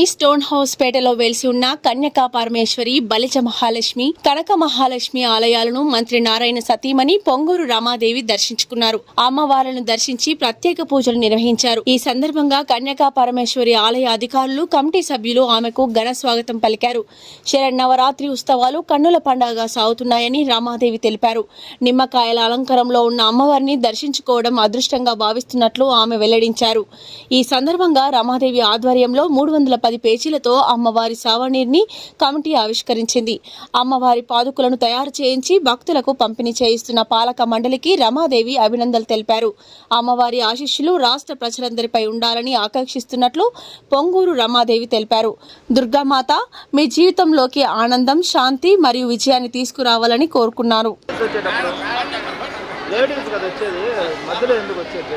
పట్టణంలోని stone house పేటలో వెలిసి ఉన్న కన్యకా పరమేశ్వరి బలిజ మహాలక్ష్మి కనక మహాలక్ష్మి ఆలయాలను మంత్రి నారాయణ సతీమణి పొంగూరు రమాదేవి దర్శించుకున్నారు. అమ్మవార్లను దర్శించి ప్రత్యేక పూజలు నిర్వహించారు. ఈ సందర్భంగా కన్యకా పరమేశ్వరి ఆలయ అధికారులు కమిటీ సభ్యులు ఆమెకు ఘన స్వాగతం పలికారు. శరన్నవరాత్రి ఉత్సవాలు కన్నుల పండుగగా సాగుతున్నాయని రామాదేవి తెలిపారు. నిమ్మకాయల అలంకారంలో ఉన్న అమ్మవారిని దర్శించుకోవడం అదృష్టంగా భావిస్తున్నట్లు ఆమె వెల్లడించారు. ఈ సందర్భంగా రమాదేవి ఆధ్వర్యంలో మూడు వందల పది పేజీలతో అమ్మవారి సావనీర్ని కమిటీ ఆవిష్కరించింది. అమ్మవారి పాదుకులను తయారు చేయించి భక్తులకు పంపిణీ చేయిస్తున్న పాలక మండలికి రమాదేవి అభినందనలు తెలిపారు. అమ్మవారి ఆశీస్సులు రాష్ట్ర ప్రజలందరిపై ఉండాలని ఆకాంక్షిస్తున్నట్లు పొంగూరు రమాదేవి తెలిపారు. దుర్గామాత మీ జీవితంలోకి ఆనందం శాంతి మరియు విజయాన్ని తీసుకురావాలని కోరుకున్నారు. లేడీస్ కదా వచ్చేది మధ్యలో ఎందుకు వచ్చేది?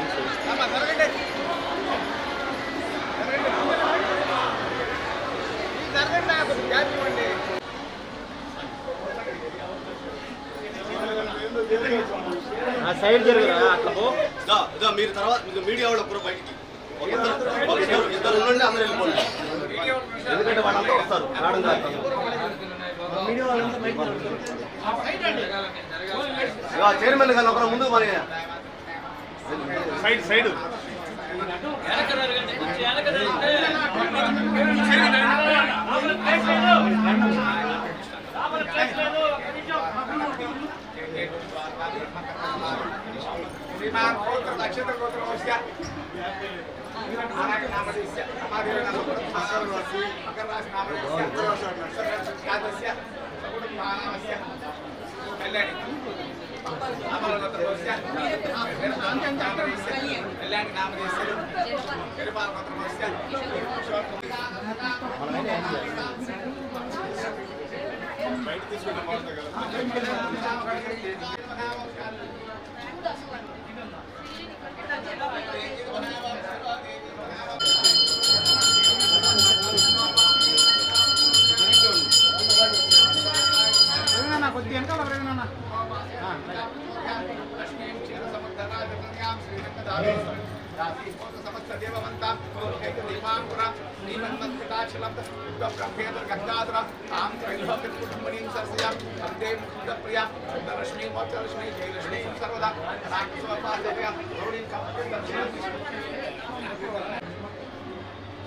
ఆ సైడ్ జరుగురా అట్లా పో. దా, దా, మీరు తర్వాత మీకు మీడియా వాళ్ళు కూడా బయటికి. ఒక ఇద్దరు ఒక ఇద్దరు ఇద్దరు ఉండండి అందరూ వెళ్ళిపోండి. ఎందుకంటే వాళ్ళంతా వస్తారు రావడం కాదు చైర్మన్ గారు ఒకరు ముందుకు మరి సైడ్ సైడ్. శ్రీమాన్ గోత్ర నక్షత్ర గోత్రమస్య నారాయణ నామధేస్య సమాధిర నామధేస్య మకర రాశి నామధేస్య జాతస్య సగుణ నామస్య కళ్యాణి నామల గోత్రమస్య అంత్యం జాతస్య కళ్యాణి నామధేస్య గరిపాల గోత్రమస్య బయట తీసుకుంటే బాగుంటుంది కదా. Thank you. आम तैलभक्त कुटुंबनीं सरसयामि अग्रे मुकुन्दप्रिया सुन्दरश्मी मोक्षरश्मी जयलक्ष्मी सर्वदा। नागस्वपादया गौरीं कपटिं दक्षिणा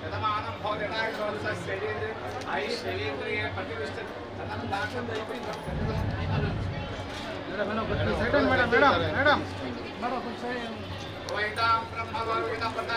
शतमानं भोजनाक्षोलसस्येन्द्रे आयि शैलेन्द्रिये पतिविष्टत् तदं दाक्षं दैवं madam madam madam madam madam कुछ ब्रह्मा वर्ग पता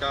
ఆ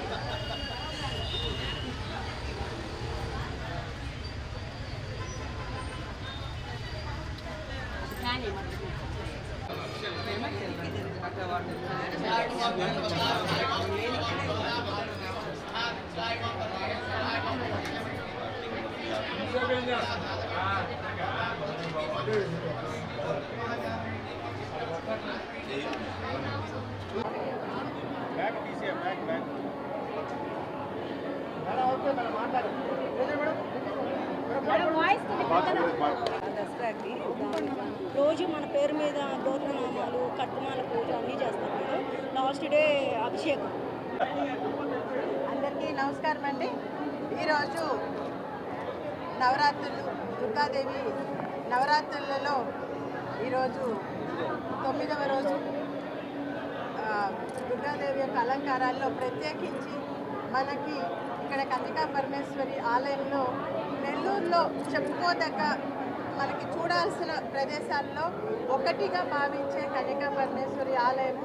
బ్యాగ్ తీసే మాట్లాడు మేడం దసరాకి రోజు మన పేరు మీద గోత్రనామాలు కట్టుమాల పూజ అన్నీ చేస్తాం మేడం. లాస్ట్ డే అభిషేకం. అందరికీ నమస్కారం అండి. ఈరోజు నవరాత్రులు దుర్గాదేవి నవరాత్రులలో ఈరోజు తొమ్మిదవ రోజు దుర్గాదేవి యొక్క అలంకారాల్లో ప్రత్యేకించి మనకి ఇక్కడ కన్నికా పరమేశ్వరి ఆలయంలో నెల్లూరులో చెప్పుకోదగ్గ మనకి చూడాల్సిన ప్రదేశాల్లో ఒకటిగా భావించే కన్యకా పరమేశ్వరి ఆలయం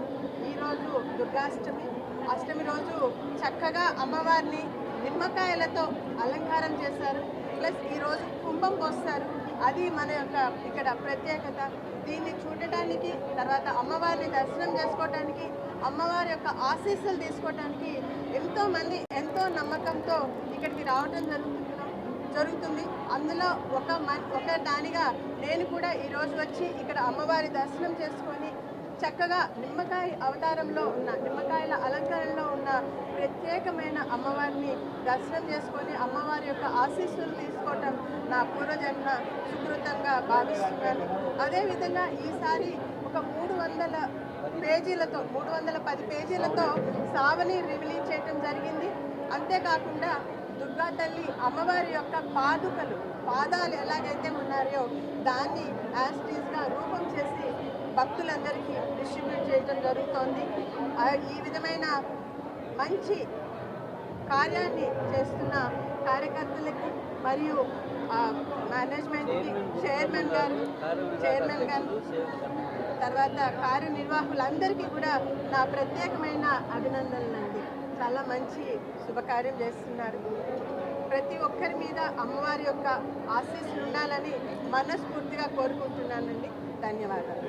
ఈరోజు దుర్గాష్టమి. అష్టమి రోజు చక్కగా అమ్మవారిని నిమ్మకాయలతో అలంకారం చేశారు. ప్లస్ ఈరోజు కుంభం పోస్తారు. అది మన యొక్క ఇక్కడ ప్రత్యేకత. దీన్ని చూడటానికి తర్వాత అమ్మవారిని దర్శనం చేసుకోవటానికి అమ్మవారి యొక్క ఆశీస్సులు తీసుకోవటానికి ఎంతోమంది ఎంతో నమ్మకంతో ఇక్కడికి రావడం జరుగుతుంది. జరుగుతుంది. అందులో ఒక మ ఒక దానిగా నేను కూడా ఈరోజు వచ్చి ఇక్కడ అమ్మవారి దర్శనం చేసుకొని చక్కగా నిమ్మకాయ అవతారంలో ఉన్న నిమ్మకాయల అలంకరణలో ఉన్న ప్రత్యేకమైన అమ్మవారిని దర్శనం చేసుకొని అమ్మవారి యొక్క ఆశీస్సులు తీసుకోవటం నా పూర్వజన్మ సుకృతంగా భావిస్తున్నాను. అదేవిధంగా ఈసారి ఒక మూడు వందల పేజీలతో మూడు వందల పది పేజీలతో సావని రిలీజ్ చేయటం జరిగింది. అంతేకాకుండా దుర్గా తల్లి అమ్మవారి యొక్క పాదుకలు పాదాలు ఎలాగైతే ఉన్నాయో దాన్ని యాస్టీస్గా రూపం చేసి భక్తులందరికీ డిస్ట్రిబ్యూట్ చేయడం జరుగుతోంది. ఈ విధమైన మంచి కార్యాన్ని చేస్తున్న కార్యకర్తలకి మరియు మేనేజ్మెంట్కి చైర్మన్ గారు చైర్మన్ గారు తర్వాత కార్యనిర్వాహకులందరికీ కూడా నా ప్రత్యేకమైన అభినందనలు. చాలా మంచి శుభకార్యం చేస్తున్నారు. ప్రతి ఒక్కరి మీద అమ్మవారి యొక్క ఆశీస్సులు ఉండాలని మనస్ఫూర్తిగా కోరుకుంటున్నానండి. ధన్యవాదాలు.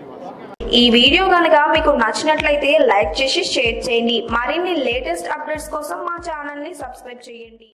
ఈ వీడియో కనుక మీకు నచ్చినట్లయితే లైక్ చేసి షేర్ చేయండి. మరిన్ని లేటెస్ట్ అప్డేట్స్ కోసం మా ఛానల్ని సబ్స్క్రైబ్ చేయండి.